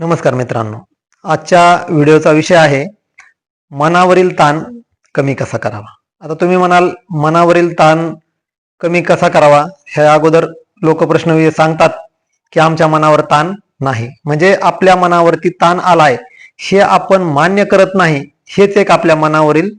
नमस्कार मित्रांनो. आजच्या व्हिडिओचा विषय आहे मनावरील ताण कमी कसा करावा? आता तुम्ही म्हणाल मनावरील ताण कमी कसा करावा? ह्या अगोदर लोक प्रश्न सांगतात की आमच्या मनावर ताण नाही. म्हणजे आपल्या मनावरती ताण आलाय हे आपण मान्य करत नाही हेच एक आपल्या मनावरील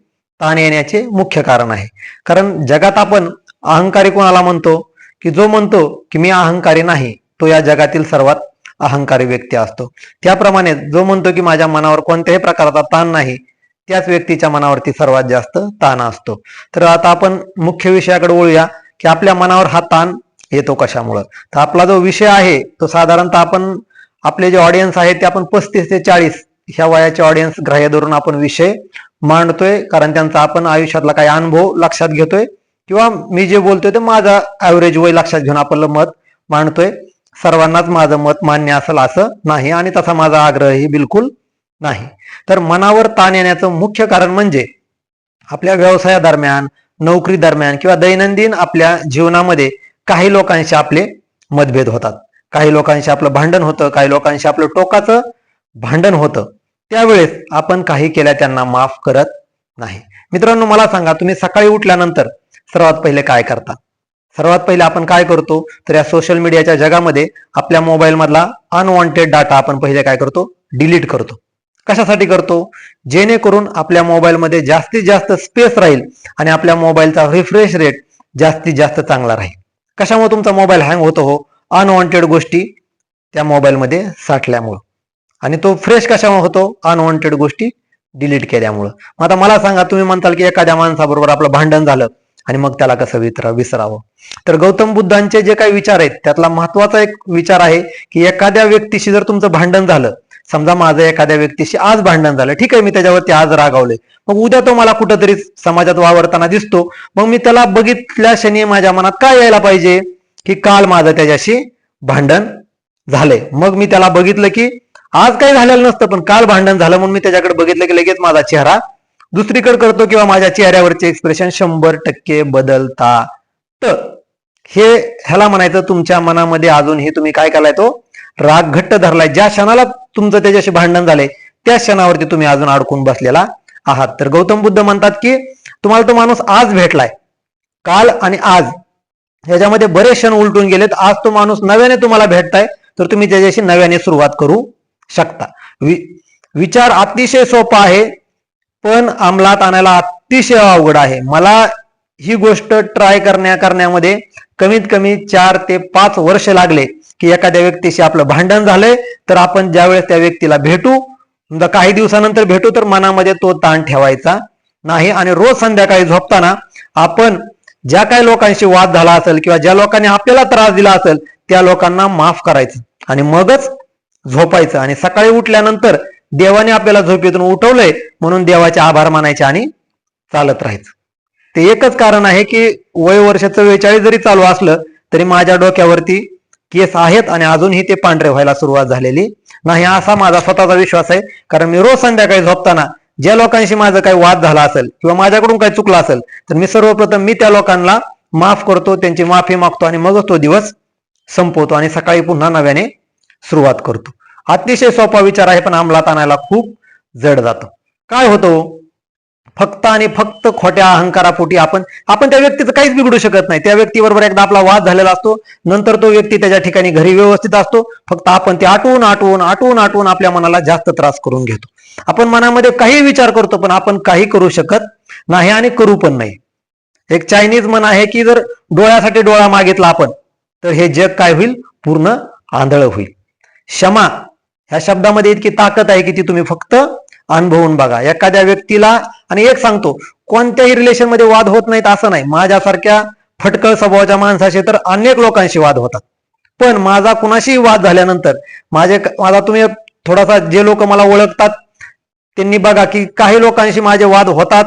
ताण येण्याचे मुख्य कारण आहे. कारण जगात आपण अहंकारी कोणाला म्हणतो की जो म्हणतो की मी अहंकारी नाही तो या जगातील सर्वात अहंकारी व्यक्ती असतो. त्याप्रमाणे जो म्हणतो की माझ्या मनावर कोणत्याही प्रकारचा ताण नाही त्याच व्यक्तीच्या मनावरती सर्वात जास्त ताण असतो. तर आता आपण मुख्य विषयाकडे वळूया की आपल्या मनावर हा ताण येतो कशामुळं? तर आपला जो विषय आहे तो साधारणतः आपण आपले जे ऑडियन्स आहे ते आपण पस्तीस ते चाळीस ह्या वयाचे ऑडियन्स ग्राह्य धरून आपण विषय मांडतोय. कारण त्यांचा आपण आयुष्यातला काही अनुभव लक्षात घेतोय. किंवा मी जे बोलतोय ते माझा ऍव्हरेज वय लक्षात घेऊन आपलं मत मांडतोय. सर्वांनाच माझं मत मान्य असेल असं नाही आणि तसा माझा आग्रहही बिलकुल नाही. तर मनावर ताण येण्याचं मुख्य कारण म्हणजे आपल्या व्यवसायादरम्यान नोकरी दरम्यान किंवा दैनंदिन आपल्या जीवनामध्ये काही लोकांशी आपले मतभेद होतात. काही लोकांशी आपलं भांडण होतं काही लोकांशी आपलं टोकाचं भांडण होतं. त्यावेळेस आपण काही केल्या त्यांना माफ करत नाही. मित्रांनो मला सांगा तुम्ही सकाळी उठल्यानंतर सर्वात पहिले काय करता? सर्वात पहिले आपण काय करतो? तर या सोशल मीडियाच्या जगामध्ये आपल्या मोबाईल मधला अनवॉन्टेड डाटा आपण पहिले काय करतो? डिलीट करतो. कशासाठी करतो? जेणेकरून आपल्या मोबाईलमध्ये जास्तीत जास्त स्पेस राहील आणि आपल्या मोबाईलचा रिफ्रेश रेट जास्तीत जास्त चांगला राहील. कशामुळे तुमचा मोबाईल हँग होतो हो? अनवॉन्टेड गोष्टी त्या मोबाईलमध्ये साठल्यामुळं. आणि तो फ्रेश कशामुळे होतो? अनवॉन्टेड गोष्टी डिलीट केल्यामुळं. मग आता मला सांगा तुम्ही म्हणताल की एखाद्या माणसाबरोबर आपलं भांडण झालं आणि मग त्याला कसं वितरा विसरावं? तर गौतम बुद्धांचे जे काही विचार आहेत त्यातला महत्त्वाचा एक विचार आहे की एखाद्या व्यक्तीशी जर तुमचं भांडण झालं समजा माझं एखाद्या व्यक्तीशी आज भांडण झालं ठीक आहे मी त्याच्यावरती आज रागावले मग उद्या तो मला कुठंतरी समाजात वावरताना दिसतो. मग मी त्याला बघितल्या क्षणी माझ्या मनात काय यायला पाहिजे? की काल माझं त्याच्याशी भांडण झालंय. मग मी त्याला बघितलं की आज काही झालेलं नसतं पण काल भांडण झालं म्हणून मी त्याच्याकडे बघितलं की लगेच माझा चेहरा दुसरीकडे करतो किंवा माझ्या चेहऱ्यावरचे एक्सप्रेशन शंभर टक्के बदलता. तर हे ह्याला म्हणायचं तुमच्या मनामध्ये अजूनही तुम्ही काय केलाय तो? राग घट्ट धरलाय. ज्या क्षणाला तुमचं त्याच्याशी भांडण झालंय त्या क्षणावरती तुम्ही अजून अडकून बसलेला आहात. तर गौतम बुद्ध म्हणतात की तुम्हाला तो माणूस आज भेटलाय. काल आणि आज. ह्याच्यामध्ये बरेच क्षण उलटून गेलेत. आज तो माणूस नव्याने तुम्हाला भेटताय तर तुम्ही त्याच्याशी नव्याने सुरुवात करू शकता. वि विचार अतिशय सोपा आहे पण अंमलात आणायला अतिशय अवघड आहे. मला ही गोष्ट ट्राय करण्या करण्यामध्ये कमीत कमी चार ते पाच वर्ष लागले की एखाद्या व्यक्तीशी आपलं भांडण झालंय तर आपण ज्यावेळेस त्या व्यक्तीला भेटू समजा काही दिवसानंतर भेटू तर मनामध्ये तो ताण ठेवायचा नाही. आणि रोज संध्याकाळी झोपताना आपण ज्या काही लोकांशी वाद झाला असेल किंवा ज्या लोकांनी आपल्याला त्रास दिला असेल त्या लोकांना माफ करायचं आणि मगच झोपायचं. आणि सकाळी उठल्यानंतर देवाने आपल्याला झोपेतून उठवलंय म्हणून देवाचे आभार मानायचे आणि चालत राहायचं. ते एकच कारण आहे की वय वर्ष चव्वेचाळीस जरी चालू असलं तरी माझ्या डोक्यावरती केस आहेत आणि अजूनही ते पांढरे व्हायला सुरुवात झालेली नाही असा माझा स्वतःचा विश्वास आहे. कारण मी रोज संध्याकाळी झोपताना ज्या लोकांशी माझं काही वाद झाला असेल किंवा माझ्याकडून काही चुकलं असेल तर मी सर्वप्रथम मी त्या लोकांना माफ करतो त्यांची माफी मागतो आणि मगच तो दिवस संपवतो आणि सकाळी पुन्हा नव्याने सुरुवात करतो. अतिशय सोपा विचार आहे पण अंमलात आणायला खूप जड जातो. काय होतं हो? फक्त आणि फक्त खोट्या अहंकारापोटी आपण आपण त्या व्यक्तीचं काहीच बिघडू शकत नाही. त्या व्यक्तीबरोबर एकदा आपला वाद झालेला असतो नंतर तो व्यक्ती त्याच्या ठिकाणी घरी व्यवस्थित असतो फक्त आपण ते आटवून आटवून आटवून आटवून आपल्या मनाला जास्त त्रास करून घेतो. आपण मनामध्ये काही विचार करतो पण आपण काही करू शकत नाही आणि करू पण नाही. एक चायनीज मन आहे की जर डोळ्यासाठी डोळा मागितला आपण तर हे जग काय होईल? पूर्ण आंधळ होईल. क्षमा. ह्या शब्दामध्ये इतकी ताकद आहे की ती तुम्ही फक्त अनुभवून बघा. एखाद्या व्यक्तीला आणि एक सांगतो कोणत्याही रिलेशनमध्ये वाद होत नाहीत असं नाही. माझ्यासारख्या फटकळ स्वभावाच्या माणसाशी तर अनेक लोकांशी वाद होतात. पण माझा कुणाशीही वाद झाल्यानंतर माझे माझा तुम्ही थोडासा जे लोक मला ओळखतात त्यांनी बघा की काही लोकांशी माझे वाद होतात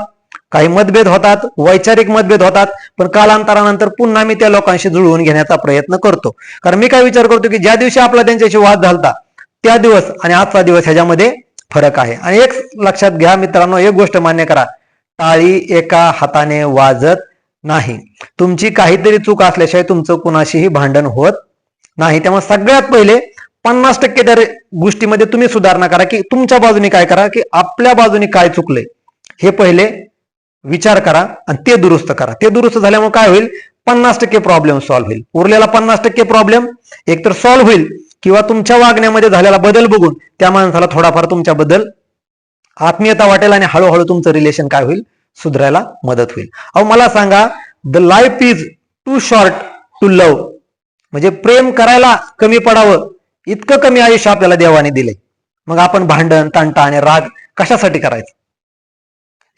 काही मतभेद होतात वैचारिक मतभेद होतात पण कालांतरानंतर पुन्हा मी त्या लोकांशी जुळवून घेण्याचा प्रयत्न करतो. कारण मी काय विचार करतो की ज्या दिवशी आपला त्यांच्याशी वाद झालता त्या दिवस आणि आजचा दिवस ह्याच्यामध्ये फरक आहे. आणि एक लक्षात घ्या मित्रांनो एक गोष्ट मान्य करा. टाळी एका हाताने वाजत नाही. तुमची काहीतरी चूक असल्याशिवाय तुमचं कुणाशीही भांडण होत नाही. त्यामुळे सगळ्यात पहिले पन्नास टक्के त्या गोष्टीमध्ये तुम्ही सुधारणा करा की तुमच्या बाजूने काय करा की आपल्या बाजूने काय चुकले. हे पहिले विचार करा आणि ते दुरुस्त करा. ते दुरुस्त झाल्यामुळे काय होईल? पन्नास टक्के प्रॉब्लेम सॉल्व्ह होईल. उरलेला पन्नास टक्के प्रॉब्लेम एकतर सॉल्व्ह होईल. किंवा तुमच्या वागण्यामध्ये झालेला बदल बघून त्या माणसाला थोडाफार तुमच्याबद्दल आत्मीयता वाटेल आणि हळूहळू तुमचं रिलेशन काय होईल? सुधारायला मदत होईल. अहो मला सांगा the life is too short to love म्हणजे प्रेम करायला कमी पडावं इतकं कमी आयुष्य आपल्याला देवाने दिले मग आपण भांडण तंटा आणि राग कशासाठी करायचं?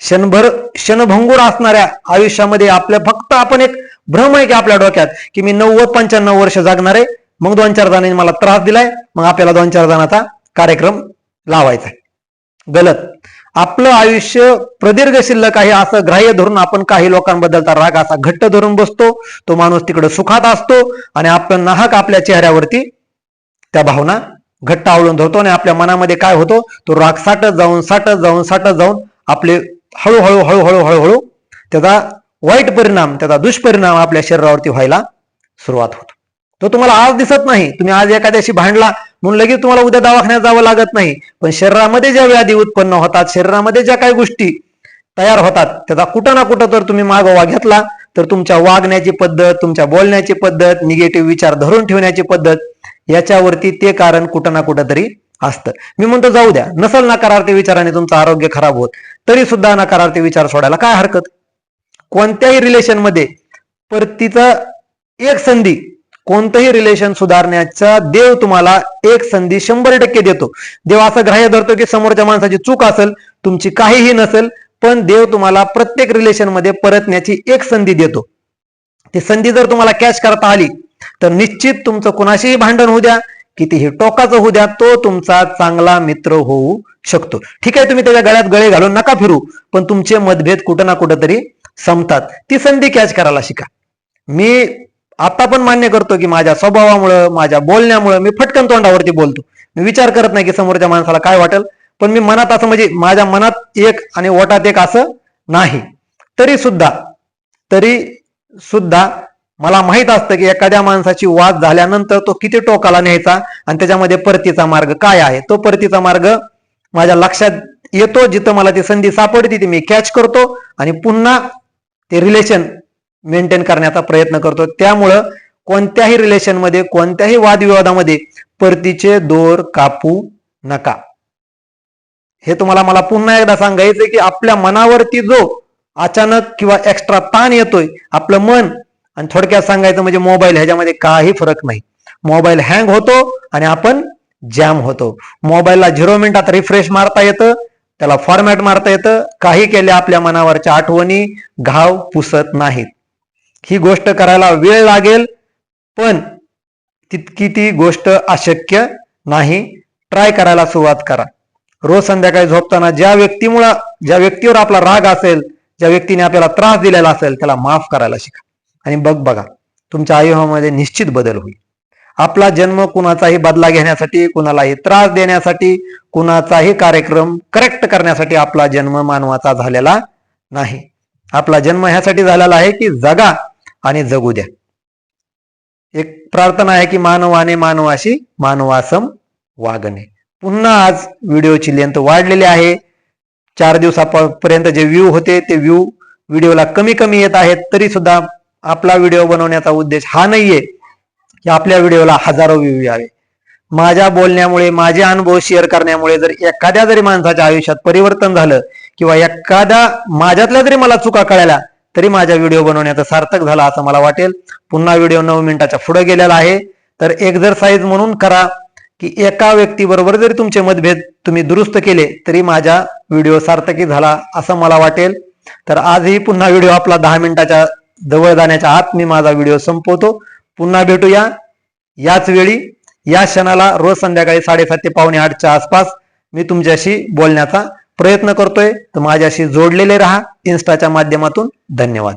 क्षणभर क्षणभंगूर असणाऱ्या आयुष्यामध्ये आपल्या फक्त आपण एक भ्रम आहे की आपल्या डोक्यात की मी नव्वद पंच्याण्णव वर्ष जागणार आहे मग दोन चार जणांनी मला त्रास दिलाय मग आपल्याला दोन चार जणांचा कार्यक्रम लावायचा आहे. गलत. आपलं आयुष्य प्रदीर्घ शिल्लक आहे असं ग्राह्य धरून आपण काही लोकांबद्दलचा राग असा घट्ट धरून बसतो तो माणूस तिकडे सुखात असतो आणि आपण नाहक आपल्या चेहऱ्यावरती त्या भावना घट्ट आवळून धरतो आणि आपल्या मनामध्ये काय होतो तो राग साठत जाऊन साठत जाऊन साठत जाऊन आपले हळूहळू हळूहळू हळूहळू त्याचा वाईट परिणाम त्याचा दुष्परिणाम आपल्या शरीरावरती व्हायला सुरुवात होतो. तो तुम्हाला आज दिसत नाही. तुम्ही आज एखाद्याशी भांडला म्हणून लगेच तुम्हाला उद्या दवाखान्यात जावं लागत नाही. पण शरीरामध्ये ज्या व्याधी उत्पन्न होतात शरीरामध्ये ज्या काही गोष्टी तयार होतात त्याचा कुठं ना कुठं तर तुम्ही मागोवा घेतला तर तुमच्या वागण्याची पद्धत तुमच्या बोलण्याची पद्धत निगेटिव्ह विचार धरून ठेवण्याची पद्धत याच्यावरती ते कारण कुठं ना कुठं तरी असतं. मी म्हणतो जाऊ द्या. नसल नकारार्थी विचाराने तुमचं आरोग्य खराब होत. तरी सुद्धा नकारार्थी विचार सोडायला काय हरकत? कोणत्याही रिलेशनमध्ये परतीचं एक संधी कोणतंही रिलेशन सुधारण्याचा देव तुम्हाला एक संधी शंभर टक्के देतो. देव असं ग्राह्य धरतो की समोरच्या माणसाची चूक असेल तुमची काहीही नसेल पण देव तुम्हाला प्रत्येक रिलेशनमध्ये परतण्याची एक संधी देतो. ती संधी जर तुम्हाला कॅच करता आली तर निश्चित तुमचं कुणाशीही भांडण होऊ द्या कितीही टोकाचं होऊ द्या तो तुमचा चांगला मित्र होऊ शकतो. ठीक आहे तुम्ही त्याच्या गळ्यात गळे घालून नका फिरू पण तुमचे मतभेद कुठं ना कुठं तरी संपतात. ती संधी कॅच करायला शिका. मी आता पण मान्य करतो की माझ्या स्वभावामुळं माझ्या बोलण्यामुळं मी फटकन तोंडावरती बोलतो. मी विचार करत नाही की समोरच्या माणसाला काय वाटेल पण मी मनात असं म्हणजे माझ्या मनात एक आणि ओटात एक असं नाही. तरी सुद्धा तरी सुद्धा मला माहीत असतं की एखाद्या माणसाची वाद झाल्यानंतर तो किती टोकाला न्यायचा आणि त्याच्यामध्ये परतीचा मार्ग काय आहे. तो परतीचा मार्ग माझ्या लक्षात येतो जिथं मला ती संधी सापडते ती मी कॅच करतो आणि पुन्हा ते रिलेशन मेंटेन करण्याचा प्रयत्न करतो. त्यामुळं कोणत्याही रिलेशनमध्ये कोणत्याही वादविवादामध्ये परतीचे दोर कापू नका. हे तुम्हाला मला पुन्हा एकदा सांगायचं की आपल्या मनावरती जो अचानक किंवा एक्स्ट्रा ताण येतोय आपलं मन आणि थोडक्यात सांगायचं म्हणजे मोबाईल ह्याच्यामध्ये काही फरक नाही. मोबाईल हँग होतो आणि आपण जॅम होतो. मोबाईलला झिरो मिनिटात रिफ्रेश मारता येतं त्याला फॉर्मॅट मारता येतं. काही केल्या आपल्या मनावरच्या आठवणी घाव पुसत नाहीत. ही गोष्ट करायला वेळ लागेल पण तितकी ती गोष्ट अशक्य नाही. ट्राय करायला सुरुवात करा. रोज संध्याकाळी झोपताना ज्या व्यक्तीमुळं ज्या व्यक्तीवर आपला राग असेल ज्या व्यक्तीने आपल्याला त्रास दिलेला असेल त्याला माफ करायला शिका. आणि बघ बघा तुमच्या आयुष्यामध्ये निश्चित बदल होईल. आपला जन्म कुणाचाही बदला घेण्यासाठी कुणालाही त्रास देण्यासाठी कुणाचाही कार्यक्रम करेक्ट करण्यासाठी आपला जन्म मानवाचा झालेला नाही. आपला जन्म ह्यासाठी झालेला आहे की जगा. आणि जगू द्या. एक प्रार्थना आहे की मानवाने मानवाशी मानवासम वागणे. पुन्हा आज व्हिडिओची लेंथ वाढलेली आहे. चार दिवसापर्यंत जे व्ह्यू होते ते व्ह्यू व्हिडिओला कमी कमी येत आहेत. तरी सुद्धा आपला व्हिडिओ बनवण्याचा उद्देश हा नाहीये की आपल्या व्हिडिओला हजारो व्ह्यू यावे. माझ्या बोलण्यामुळे माझे अनुभव शेअर करण्यामुळे जर एखाद्या जरी माणसाच्या आयुष्यात परिवर्तन झालं किंवा एखाद्या माझ्यातल्या जरी मला चुका कळल्या तरी माझ्या व्हिडिओ बनवण्याचा सार्थक झाला असं मला वाटेल. पुन्हा व्हिडिओ नऊ मिनिटाच्या पुढे गेलेला आहे. तर एक्झरसाइज म्हणून करा की एका व्यक्तीबरोबर जरी तुमचे मतभेद तुम्ही दुरुस्त केले तरी माझ्या व्हिडिओ सार्थकी झाला असं मला वाटेल. तर आजही पुन्हा व्हिडिओ आपला दहा मिनिटाच्या जवळ जाण्याच्या आत मी माझा व्हिडिओ संपवतो. पुन्हा भेटूया. याच वेळी या क्षणाला रोज संध्याकाळी साडेसात ते पावणे आठच्या आसपास मी तुमच्याशी बोलण्याचा प्रयत्न करतोय. तर माझ्याशी जोडलेले राहा. इन्स्टाच्या माध्यमातून धन्यवाद.